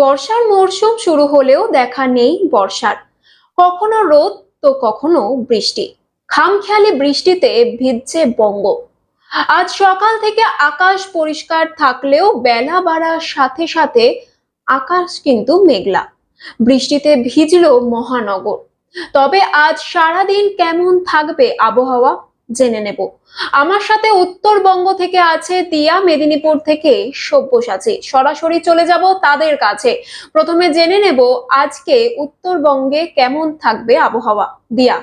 বর্ষার মরশুম শুরু হলেও দেখা নেই বর্ষার। কখনো রোদ, তো কখনো বৃষ্টি। খামখেয়ালি বৃষ্টিতে ভিজছে বঙ্গ। আজ সকাল থেকে আকাশ পরিষ্কার থাকলেও বেলা বাড়ার সাথে সাথে আকাশ কিন্তু মেঘলা। বৃষ্টিতে ভিজলো মহানগর। তবে আজ সারাদিন কেমন থাকবে আবহাওয়া? জেনে নেব। আমার সাথে উত্তরবঙ্গ থেকে আছে দিয়া, মেদিনীপুর থেকে সব্যসাচী। সরাসরি চলে যাব তাদের কাছে। প্রথমে জেনে নেব আজকে উত্তরবঙ্গে কেমন থাকবে আবহাওয়া। দিয়া।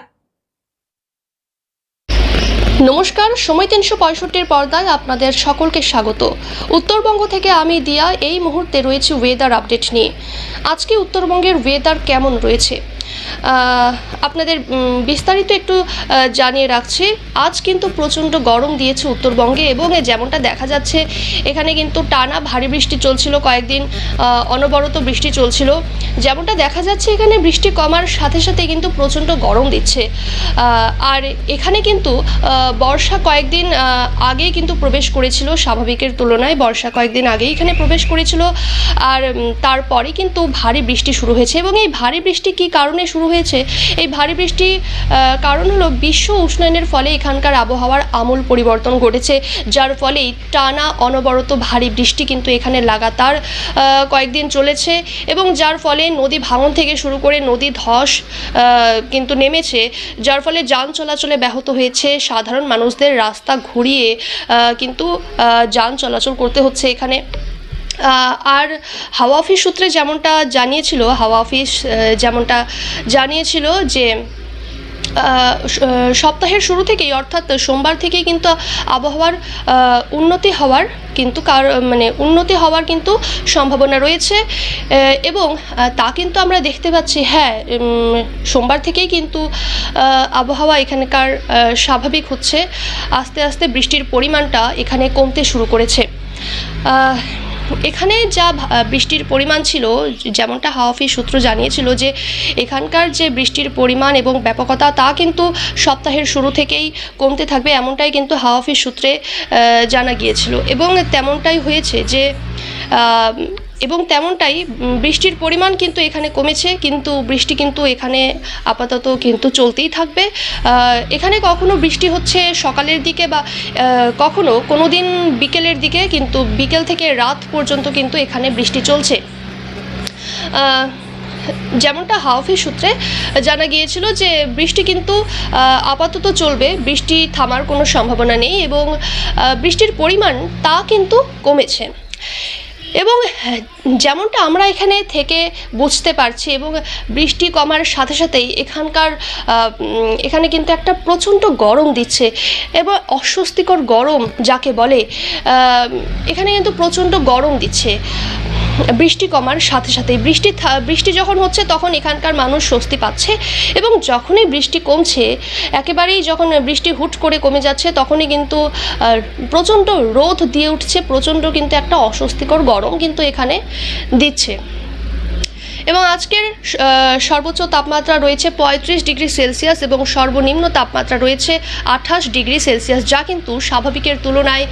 নমস্কার, সময় তিনশো পঁয়ষট্টির পর্দায় আপনাদের সকলকে স্বাগত। উত্তরবঙ্গ থেকে আমি দিয়া, এই মুহূর্তে রয়েছে ওয়েদার আপডেট নিয়ে। আজকে উত্তরবঙ্গের ওয়েদার কেমন রয়েছে? আপনাদের বিস্তারিত একটু জানিয়ে রাখছি। আজ কিন্তু প্রচণ্ড গরম দিয়েছে উত্তরবঙ্গে এবং যেমনটা দেখা যাচ্ছে, এখানে কিন্তু টানা ভারী বৃষ্টি চলছিল কয়েকদিন অনবরত বৃষ্টি চলছিল। যেমনটা দেখা যাচ্ছে, এখানে বৃষ্টি কমার সাথে সাথে কিন্তু প্রচণ্ড গরম দিচ্ছে। আর এখানে কিন্তু বর্ষা কয়েকদিন আগেই কিন্তু প্রবেশ করেছিল স্বাভাবিকের তুলনায়। বর্ষা কয়েকদিন আগেই এখানে প্রবেশ করেছিল। আর তারপরে কিন্তু ভারী বৃষ্টি শুরু হয়েছে এবং এই ভারী বৃষ্টি কী কারণে শুরু হয়েছে। এই ভারী বৃষ্টি কারণ হলো বিশ্ব উষ্ণায়নের ফলে এখানকার আবহাওয়ার আমূল পরিবর্তন ঘটেছে। যার ফলে টানা অনবরত ভারী বৃষ্টি কিন্তু এখানে লাগাতার কয়েকদিন চলেছে এবং যার ফলে নদী ভাঙন থেকে শুরু করে নদী ধস কিন্তু নেমেছে। যার ফলে যান চলাচলে ব্যাহত হয়েছে। সাধারণ মানুষদের রাস্তা ঘুরিয়ে কিন্তু যান চলাচল করতে হচ্ছে এখানে। আর হাওয়া অফিস সূত্রে যেমনটা জানিয়েছিল, হাওয়া অফিস যেমনটা জানিয়েছিল যে সপ্তাহের শুরু থেকেই, অর্থাৎ সোমবার থেকেই কিন্তু আবহাওয়ার উন্নতি হওয়ার কিন্তু কার মানে উন্নতি হওয়ার কিন্তু সম্ভাবনা রয়েছে। এবং তা কিন্তু আমরা দেখতে পাচ্ছি হ্যাঁ সোমবার থেকেই কিন্তু আবহাওয়া এখানকার স্বাভাবিক হচ্ছে। আস্তে আস্তে বৃষ্টির পরিমাণটা এখানে কমতে শুরু করেছে। এখানে যা বৃষ্টির পরিমাণ ছিল, যেমনটা হাওয়া সূত্র জানিয়েছিল যে এখানকার যে বৃষ্টির পরিমাণ এবং ব্যাপকতা তা কিন্তু সপ্তাহের শুরু থেকেই কমতে থাকবে এমনটাই কিন্তু হাওয়া অফিস সূত্রে জানা গিয়েছিল। এবং তেমনটাই হয়েছে যে এবং তেমনটাই বৃষ্টির পরিমাণ কিন্তু এখানে কমেছে, কিন্তু বৃষ্টি কিন্তু এখানে আপাতত কিন্তু চলতেই থাকবে। এখানে কখনো বৃষ্টি হচ্ছে সকালের দিকে বা কখনো কোনো দিন বিকেলের দিকে, কিন্তু বিকেল থেকে রাত পর্যন্ত কিন্তু এখানে বৃষ্টি চলছে। যেমনটা হাওফিস সূত্রে জানা গিয়েছিল যে, বৃষ্টি কিন্তু আপাতত চলবে, বৃষ্টি থামার কোনো সম্ভাবনা নেই এবং বৃষ্টির পরিমাণ তা কিন্তু কমেছে। এবং যেমনটা আমরা এখানে থেকে বুঝতে পারছি এবং বৃষ্টি কমার সাথে সাথেই এখানকার এখানে কিন্তু একটা প্রচণ্ড গরম দিচ্ছে এবং অস্বস্তিকর গরম যাকে বলে এখানে কিন্তু প্রচণ্ড গরম দিচ্ছে। বৃষ্টি কমার সাথে সাথে বৃষ্টি বৃষ্টি যখন হচ্ছে তখন এখানকার মানুষ স্বস্তি পাচ্ছে এবং যখনই বৃষ্টি কমছে, একেবারেই যখন বৃষ্টি হুট করে কমে যাচ্ছে তখনই কিন্তু প্রচণ্ড রোদ দিয়ে উঠছে, প্রচণ্ড কিন্তু একটা অস্বস্তিকর গরম কিন্তু এখানে দিচ্ছে। এবং আজকের সর্বোচ্চ তাপমাত্রা রয়েছে পঁয়ত্রিশ ডিগ্রি সেলসিয়াস এবং সর্বনিম্ন তাপমাত্রা রয়েছে আঠাশ ডিগ্রি সেলসিয়াস, যা কিন্তু স্বাভাবিকের তুলনায়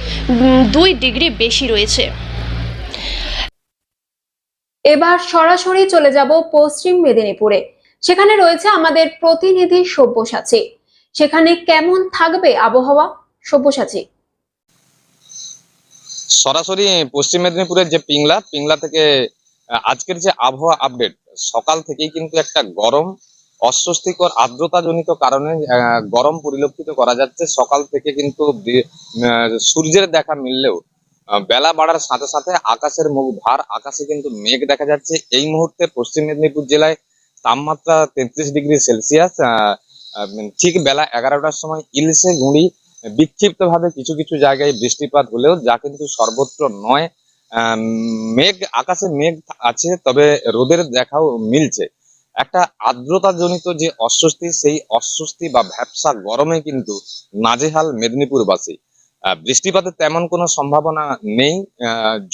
দুই ডিগ্রি বেশি রয়েছে। এবার সরাসরি চলে যাব পশ্চিম মেদিনীপুরে। সেখানে রয়েছে আমাদের প্রতিনিধি সব্যসাচী। সেখানে কেমন থাকবে আবহাওয়া? সব্যসাচী। সরাসরি পশ্চিম মেদিনীপুরের যে পিংলা পিংলা থেকে আজকের যে আবহাওয়া আপডেট সকাল থেকেই কিন্তু একটা গরম, অস্বস্তিকর, আর্দ্রতাজনিত কারণে গরম পরিলক্ষিত করা যাচ্ছে। সকাল থেকে কিন্তু সূর্যের দেখা মিললেও বেলা বাড়ার সাথে সাথে আকাশের মুখ ভার, আকাশে কিন্তু মেঘ দেখা যাচ্ছে। এই মুহূর্তে পশ্চিম মেদিনীপুর জেলায় তাপমাত্রা তেত্রিশ ডিগ্রি সেলসিয়াস ঠিক বেলা এগারোটার সময় ইলসে গুঁড়ি বিক্ষিপ্ত ভাবে কিছু কিছু জায়গায় বৃষ্টিপাত হলেও যা কিন্তু সর্বত্র নয়। মেঘ, আকাশে মেঘ আছে, তবে রোদের দেখাও মিলছে। একটা আর্দ্রতাজনিত যে অস্বস্তি, সেই অস্বস্তি বা ভ্যাবসা গরমে কিন্তু নাজেহাল মেদিনীপুরবাসী। বৃষ্টিপাতের তেমন কোনো সম্ভাবনা নেই।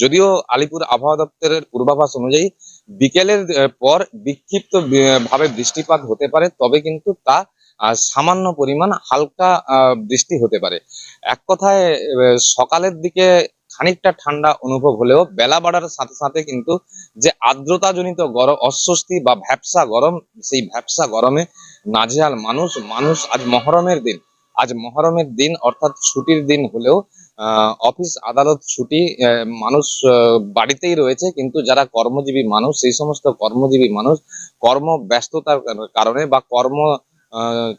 যদিও আলিপুর আবহাওয়া দপ্তরের পূর্বাভাস অনুযায়ী বিকেলের পর বিক্ষিপ্ত ভাবে বৃষ্টিপাত হতে পারে, তবে কিন্তু তা সামান্য পরিমাণ হালকা বৃষ্টি হতে পারে। এক কথায় সকালের দিকে খানিকটা ঠান্ডা অনুভব হলেও বেলা বাড়ার সাথে সাথে কিন্তু যে আর্দ্রতাজনিত গরম, অস্বস্তি বা ভ্যাপসা গরম, সেই ভ্যাপসা গরমে নাজেহাল মানুষ। মানুষ আজ মহরমের দিন। আজ মহরমের দিন, অর্থাৎ ছুটির দিন হলেও অফিস, আদালত, ছুটি মানুষ বাড়িতেই রয়েছে, কিন্তু যারা কর্মজীবী মানুষ, সেই সমস্ত কর্মজীবী মানুষ কর্ম ব্যস্ততার কারণে বা কর্ম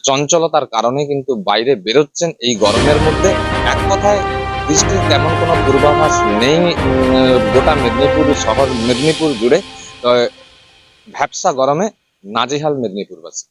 চঞ্চলতার কারণে কিন্তু বাইরে বেরোচ্ছেন এই গরমের মধ্যে। এক কথায়, বৃষ্টির তেমন কোনো পূর্বাভাস নেই গোটা মেদিনীপুর শহর, মেদিনীপুর জুড়ে। তো ভ্যাপসা গরমে নাজেহাল মেদিনীপুরবাসী।